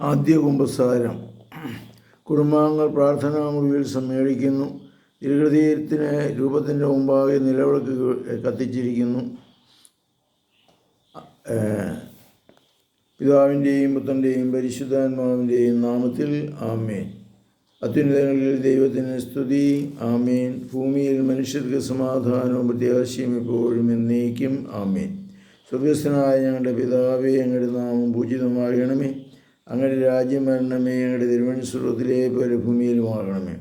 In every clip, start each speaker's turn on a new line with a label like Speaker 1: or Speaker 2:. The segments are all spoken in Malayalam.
Speaker 1: ആദ്യ കുമ്പസാരം. കുടുംബാംഗങ്ങൾ പ്രാർത്ഥനാ മുറിയിൽ സമ്മേളിക്കുന്നു. തിരുഹൃദയത്തിന് രൂപത്തിന്റെ മുമ്പാകെ നിലവിളക്ക് കത്തിച്ചിരിക്കുന്നു. പിതാവിന്റെയും പുത്രന്റെയും പരിശുദ്ധാത്മാവിന്റെയും നാമത്തിൽ ആമേൻ. അത്യുന്നതങ്ങളിൽ ദൈവത്തിന് സ്തുതി. ആമേൻ. ഭൂമിയിൽ മനുഷ്യർക്ക് സമാധാനവും പ്രത്യാശയും എപ്പോഴും എന്നേക്കും ആമേൻ. സ്വർഗസ്ഥനായ ഞങ്ങളുടെ പിതാവേ ഞങ്ങളുടെ നാമം പൂജിതമാകണമേ. അങ്ങയുടെ രാജ്യം വരണമേ ഞങ്ങളുടെ തിരുവനന്തപുരത്തിലെ പോലെ ഭൂമിയിലുമാകണമേ.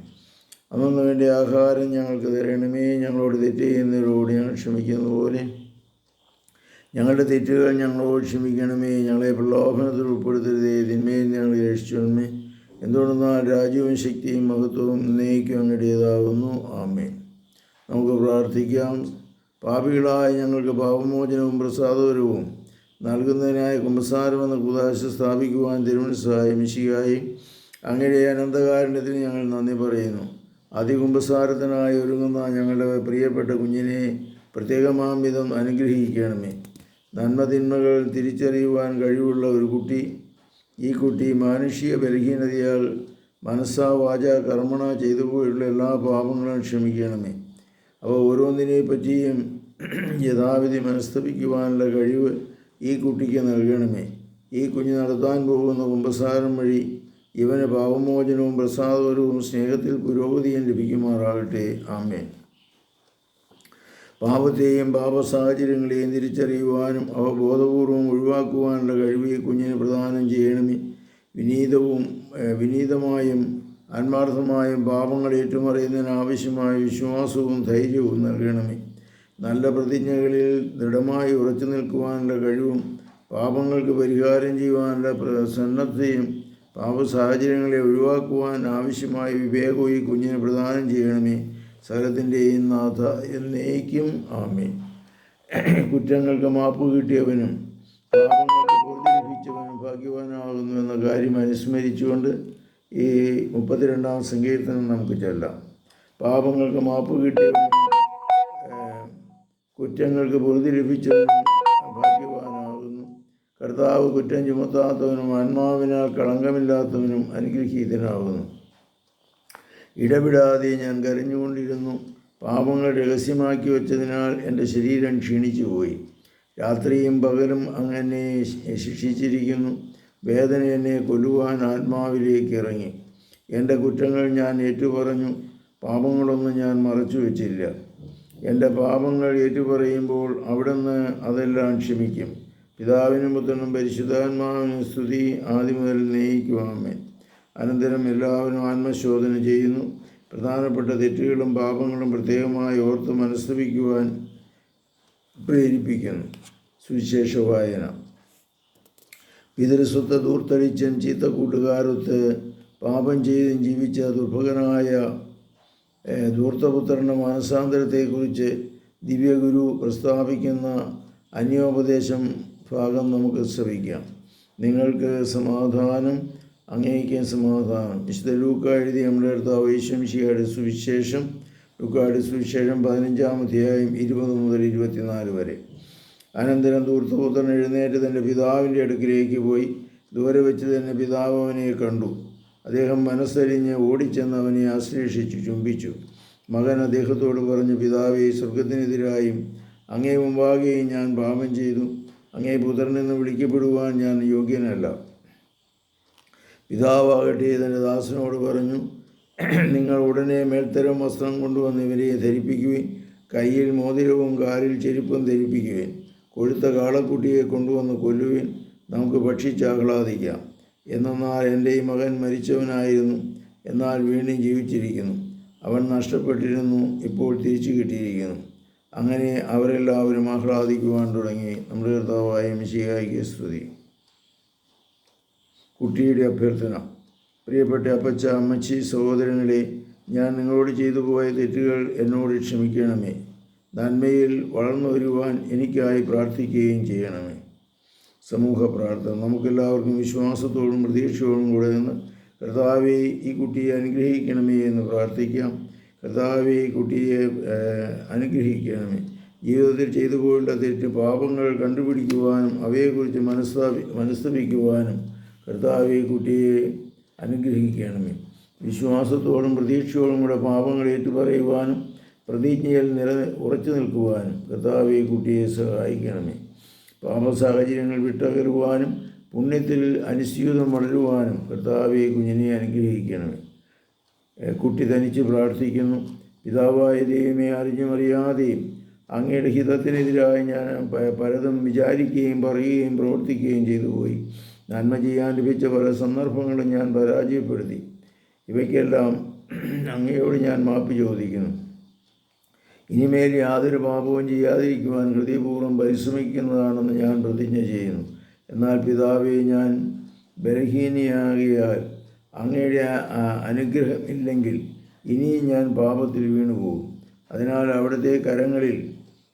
Speaker 1: അന്നു വേണ്ടി ആഹാരം ഞങ്ങൾക്ക് തരണമേ ഞങ്ങളോട് തെറ്റ് ചെയ്യുന്നവരോട് ഞങ്ങൾ ക്ഷമിക്കുന്ന പോലെ ഞങ്ങളുടെ തെറ്റുകൾ ഞങ്ങളോട് ക്ഷമിക്കണമേ ഞങ്ങളെ പ്രലോഭനത്തിൽ ഉൾപ്പെടുത്തരുതേ തിന്മയിൽ ഞങ്ങൾ രക്ഷിച്ചോണമേ എന്തുകൊണ്ടെന്നാൽ രാജ്യവും ശക്തിയും മഹത്വവും അങ്ങടേതാകുന്നു ആമേ നമുക്ക് പ്രാർത്ഥിക്കാം. പാപികളായ ഞങ്ങൾക്ക് പാപമോചനവും പ്രസാദപരവും നൽകുന്നതിനായി കുമ്പസാരം എന്ന കുതാശ സ്ഥാപിക്കുവാൻ തിരുവനന്തപുരം സഹായിമിശിയായി അങ്ങയുടെ അനന്തകാരുണ്യത്തിന് ഞങ്ങൾ നന്ദി പറയുന്നു. അതികുംഭസാരത്തിനായി ഒരുങ്ങുന്ന ഞങ്ങളുടെ പ്രിയപ്പെട്ട കുഞ്ഞിനെ പ്രത്യേകമാം വിധം അനുഗ്രഹിക്കണമേ. നന്മതിന്മകൾ തിരിച്ചറിയുവാൻ കഴിവുള്ള ഒരു കുട്ടി. ഈ കുട്ടി മാനുഷിക ബലഹീനതയാൽ മനസ്സാ വാച കർമ്മണ ചെയ്തു പോയിട്ടുള്ള എല്ലാ പാപങ്ങളും ക്ഷമിക്കണമേ. അവ ഓരോന്നിനെ പറ്റിയും യഥാവിധി മനസ്തപിക്കുവാനുള്ള കഴിവ് ഈ കുട്ടിക്ക് നൽകണമേ. ഈ കുഞ്ഞ് നടത്താൻ പോകുന്ന കുമ്പസാരം വഴി ഇവന് പാപമോചനവും പ്രസാദപരവും സ്നേഹത്തിൽ പുരോഗതിയും ലഭിക്കുമാറാകട്ടെ. ആമേൻ. പാപത്തെയും പാപ സാഹചര്യങ്ങളെയും തിരിച്ചറിയുവാനും അവ ബോധപൂർവം ഒഴിവാക്കുവാനുള്ള കഴിവ് ഈ കുഞ്ഞിന് പ്രദാനം ചെയ്യണമേ. വിനീതവും വിനീതമായും ആത്മാർത്ഥമായും പാപങ്ങൾ ഏറ്റുമറിയുന്നതിന് ആവശ്യമായ വിശ്വാസവും ധൈര്യവും നൽകണമേ. നല്ല പ്രതിജ്ഞകളിൽ ദൃഢമായി ഉറച്ചു നിൽക്കുവാനുള്ള കഴിവും പാപങ്ങൾക്ക് പരിഹാരം ചെയ്യുവാനുള്ള പ്രസന്നതയും പാപ സാഹചര്യങ്ങളെ ഒഴിവാക്കുവാൻ ആവശ്യമായ വിവേകവും ഈ കുഞ്ഞിന് പ്രദാനം ചെയ്യണമേ. സകലത്തിന്റെയും നാഥ എന്നേക്കും ആമേ കുറ്റങ്ങൾക്ക് മാപ്പ് കിട്ടിയവനും പാപങ്ങൾക്ക് ലഭിച്ചവനും ഭാഗ്യവാനാകുന്നു എന്ന കാര്യം അനുസ്മരിച്ചുകൊണ്ട് ഈ മുപ്പത്തിരണ്ടാം സങ്കീർത്തനം നമുക്ക് ചെല്ലാം. പാപങ്ങൾക്ക് മാപ്പ് കിട്ടിയവനും കുറ്റങ്ങൾക്ക് പൊറുതി ലഭിച്ചവനും ഭാഗ്യവാനാകുന്നു. കർത്താവ് കുറ്റം ചുമത്താത്തവനും ആത്മാവിനാൽ കളങ്കമില്ലാത്തവനും അനുഗ്രഹീതനാകുന്നു. ഇടപെടാതെ ഞാൻ കരഞ്ഞുകൊണ്ടിരുന്നു. പാപങ്ങൾ രഹസ്യമാക്കി വച്ചതിനാൽ എന്റെ ശരീരം ക്ഷീണിച്ചു പോയി രാത്രിയും പകലും അങ്ങനെ ശിക്ഷിച്ചിരിക്കുന്നു. വേദന എന്നെ കൊല്ലുവാൻ ആത്മാവിലേക്ക് ഇറങ്ങി. എന്റെ കുറ്റങ്ങൾ ഞാൻ ഏറ്റുപറഞ്ഞു. പാപങ്ങളൊന്നും ഞാൻ മറച്ചു വച്ചില്ല എന്റെ പാപങ്ങൾ ഏറ്റുപറയുമ്പോൾ അവിടുന്ന് അതെല്ലാം ക്ഷമിക്കും. പിതാവിനും പുത്രനും പരിശുദ്ധാത്മാവിനും സ്തുതി ആദ്യം മുതൽ നയിക്കുവാമേ അനന്തരം എല്ലാവരും ആത്മശോധന ചെയ്യുന്നു. പ്രധാനപ്പെട്ട തെറ്റുകളും പാപങ്ങളും പ്രത്യേകമായി ഓർത്ത് മനസ്തപിക്കുവാൻ പ്രേരിപ്പിക്കുന്നു. സുവിശേഷ വായന. പിതൃസ്വത്ത് ദൂർത്തടിച്ചും ചീത്ത കൂട്ടുകാരൊത്ത് പാപം ചെയ്തും ജീവിച്ച ദുർഭകനായ ധൂർത്തപുത്രന്റെ മാനസാന്തരത്തെക്കുറിച്ച് ദിവ്യഗുരു പ്രസ്താവിക്കുന്ന അന്യോപദേശം ഭാഗം നമുക്ക് ശ്രമിക്കാം നിങ്ങൾക്ക് സമാധാനം അങ്ങേക്ക് സമാധാനം. വിശുദ്ധ ലൂക്ക എഴുതി നമ്മുടെ അടുത്ത വൈശംശിയുടെ സുവിശേഷം ലൂക്കായുടെ സുവിശേഷം പതിനഞ്ചാം അധ്യായം ഇരുപത് മുതൽ ഇരുപത്തിനാല് വരെ. അനന്തരം ധൂർത്തപുത്രൻ എഴുന്നേറ്റ് തന്റെ പിതാവിന്റെ അടുക്കിലേക്ക് പോയി ദൂരെ വെച്ച് തന്നെ പിതാവ് അവനെ കണ്ടു. അദ്ദേഹം മനസ്സരിഞ്ഞ് ഓടിച്ചെന്ന് അവനെ ആശ്ലേഷിച്ചു ചുംബിച്ചു. മകൻ അദ്ദേഹത്തോട് പറഞ്ഞു പിതാവേ സ്വർഗത്തിനെതിരായും അങ്ങേ മുമ്പാകെയും ഞാൻ പാപം ചെയ്തു. അങ്ങേ പുത്രനെന്ന് വിളിക്കപ്പെടുവാൻ ഞാൻ യോഗ്യനല്ല. പിതാവാകട്ടെ തന്റെ ദാസനോട് പറഞ്ഞു നിങ്ങൾ ഉടനെ മേൽത്തരം വസ്ത്രം കൊണ്ടുവന്ന് ഇവരെ ധരിപ്പിക്കുവിൻ. കയ്യിൽ മോതിരവും കാലിൽ ചെരുപ്പും ധരിപ്പിക്കുവിൻ. കൊഴുത്ത കാളക്കുട്ടിയെ കൊണ്ടുവന്ന് കൊല്ലുവിൻ. നമുക്ക് ഭക്ഷിച്ച് ആഹ്ലാദിക്കാം. എന്നാൽ എന്റെ ഈ മകൻ മരിച്ചവനായിരുന്നു. എന്നാൽ വീണ്ടും ജീവിച്ചിരിക്കുന്നു. അവൻ നഷ്ടപ്പെട്ടിരുന്നു ഇപ്പോൾ തിരിച്ചു കിട്ടിയിരിക്കുന്നു. അങ്ങനെ അവരെല്ലാവരും ആഹ്ലാദിക്കുവാൻ തുടങ്ങി. നമ്മുടെ കർത്താവായ മിശിഹായിക്ക് സ്തുതി. കുട്ടിയുടെ അഭ്യർത്ഥന. പ്രിയപ്പെട്ട അപ്പച്ച അമ്മച്ചി സഹോദരങ്ങളെ ഞാൻ നിങ്ങളോട് ചെയ്തു പോയ തെറ്റുകൾ എന്നോട് ക്ഷമിക്കണമേ. നന്മയിൽ വളർന്നു വരുവാൻ എനിക്കായി പ്രാർത്ഥിക്കുകയും ചെയ്യണമേ. സമൂഹ പ്രാർത്ഥന നമുക്കെല്ലാവർക്കും വിശ്വാസത്തോടും പ്രതീക്ഷയോടും കൂടെ നിന്ന് കർത്താവെ ഈ കുട്ടിയെ അനുഗ്രഹിക്കണമേ എന്ന് പ്രാർത്ഥിക്കാം. കർത്താവെ ഈ കുട്ടിയെ അനുഗ്രഹിക്കണമേ. ജീവിതത്തിൽ ചെയ്തു പോയുള്ള തെറ്റ് പാപങ്ങൾ കണ്ടുപിടിക്കുവാനും അവയെക്കുറിച്ച് മനസ്താപി മനസ്തപിക്കുവാനും കർത്താവെ കുട്ടിയെ അനുഗ്രഹിക്കണമേ. വിശ്വാസത്തോടും പ്രതീക്ഷയോടും കൂടെ പാപങ്ങൾ ഏറ്റുപറയുവാനും പ്രതിജ്ഞയിൽ നില ഉറച്ചു നിൽക്കുവാനും കർത്താവെ കുട്ടിയെ സഹായിക്കണമേ. പാപ സാഹചര്യങ്ങൾ വിട്ടകരുവാനും പുണ്യത്തിൽ അനുസ്യൂതം വളരുവാനും കർത്താവെ കുഞ്ഞിനെ അനുഗ്രഹിക്കണമേ. കുട്ടി തനിച്ച് പ്രാർത്ഥിക്കുന്നു. പിതാവായ ദൈവമേ അറിഞ്ഞും അറിയാതെയും അങ്ങയുടെ ഹിതത്തിനെതിരായി ഞാൻ പലതും വിചാരിക്കുകയും പറയുകയും പ്രവർത്തിക്കുകയും ചെയ്തു പോയി. നന്മ ചെയ്യാൻ ലഭിച്ച പല സന്ദർഭങ്ങളും ഞാൻ പരാജയപ്പെടുത്തി. ഇവയ്ക്കെല്ലാം അങ്ങയോട് ഞാൻ മാപ്പ് ചോദിക്കുന്നു. ഇനിമേൽ യാതൊരു പാപവും ചെയ്യാതിരിക്കുവാൻ ഹൃദയപൂർവം പരിശ്രമിക്കുന്നതാണെന്ന് ഞാൻ പ്രതിജ്ഞ ചെയ്യുന്നു. എന്നാൽ പിതാവെ ഞാൻ ബലഹീനയാകിയാൽ അങ്ങയുടെ അനുഗ്രഹമില്ലെങ്കിൽ ഇനിയും ഞാൻ പാപത്തിൽ വീണുപോകും. അതിനാൽ അവിടുത്തെ കരങ്ങളിൽ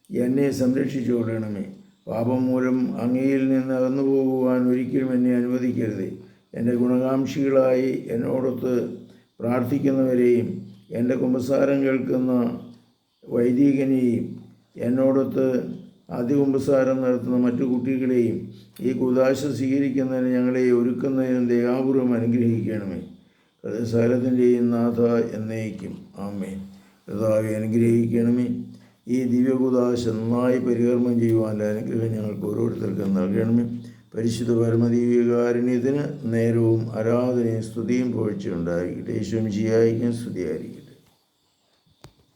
Speaker 1: എന്നെ സംരക്ഷിച്ചു കൊള്ളണമേ. പാപം മൂലം അങ്ങയിൽ നിന്ന് അകന്നു പോകുവാൻ ഒരിക്കലും എന്നെ അനുവദിക്കരുത്. എന്റെ ഗുണകാംക്ഷികളായി എന്നോടൊത്ത് പ്രാർത്ഥിക്കുന്നവരെയും എന്റെ കുമ്പസാരം കേൾക്കുന്ന വൈദികനെയും എന്നോടൊത്ത് അതികുമ്പസാരം നടത്തുന്ന മറ്റു കുട്ടികളെയും ഈ കുദാശ സ്വീകരിക്കുന്നതിന് ഞങ്ങളെ ഒരുക്കുന്നതിനും ദയാപൂർവം അനുഗ്രഹിക്കണമേ. ഹൃദയസാരത്തിന്റെയും നാഥ എന്നേക്കും. ആമേ കർത്താവെ അനുഗ്രഹിക്കണമേ. ഈ ദിവ്യകുദാശ നന്നായി പരികർമ്മം ചെയ്യുവാനുള്ള അനുഗ്രഹം ഞങ്ങൾക്ക് ഓരോരുത്തർക്കും നൽകണമേ. പരിശുദ്ധ പരമദീവികാരുണ്യത്തിന് നേരവും ആരാധനയും സ്തുതിയും പോഴ്ചയുണ്ടായിരിക്കട്ടെ യേശുവും ചെയ്യായിരിക്കും സ്തുതിയായിരിക്കും